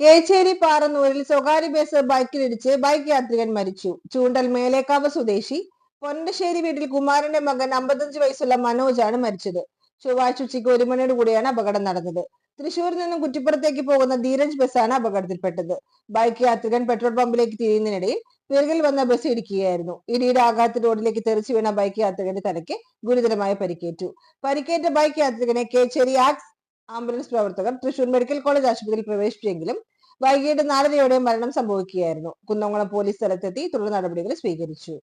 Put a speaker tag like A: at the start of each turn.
A: കേച്ചേരി പാറന്നൂരിൽ സ്വകാര്യ bus ബൈക്കിലിടിച്ച് bike യാത്രികൻ മരിച്ചു. ചൂണ്ടൽ മേലേക്കാവ് സ്വദേശി പൊന്നശ്ശേരി വീട്ടിൽ കുമാരന്റെ മകൻ അമ്പത്തഞ്ച് വയസ്സുള്ള മനോജാണ് മരിച്ചത്. ചൊവ്വാഴ്ച ഉച്ചയ്ക്ക് ഒരു മണിയോട് കൂടിയാണ് അപകടം നടന്നത്. തൃശൂരിൽ നിന്നും കുറ്റിപ്പുറത്തേക്ക് പോകുന്ന ധീരജ് ബസ്സാണ് അപകടത്തിൽപ്പെട്ടത്. ബൈക്ക് യാത്രികൻ പെട്രോൾ പമ്പിലേക്ക് തിരിയുന്നതിനിടയിൽ പിറകിൽ വന്ന ബസ് ഇടിക്കുകയായിരുന്നു. ഇടിയുടെ ആഘാത റോഡിലേക്ക് തെറിച്ചു വീണ ബൈക്ക് യാത്രികന്റെ തലയ്ക്ക് ഗുരുതരമായ പരിക്കേറ്റു. പരിക്കേറ്റ ബൈക്ക് യാത്രികനെ കേച്ചേരി ആക്സ് ആംബുലൻസ് പ്രവർത്തകർ തൃശൂർ മെഡിക്കൽ കോളേജ് ആശുപത്രിയിൽ പ്രവേശിച്ചെങ്കിലും വൈകിട്ട് നാലരയോടെ മരണം സംഭവിക്കുകയായിരുന്നു. കുന്നംകുളം പോലീസ് സ്ഥലത്തെത്തി തുടർ നടപടികൾ സ്വീകരിച്ചു.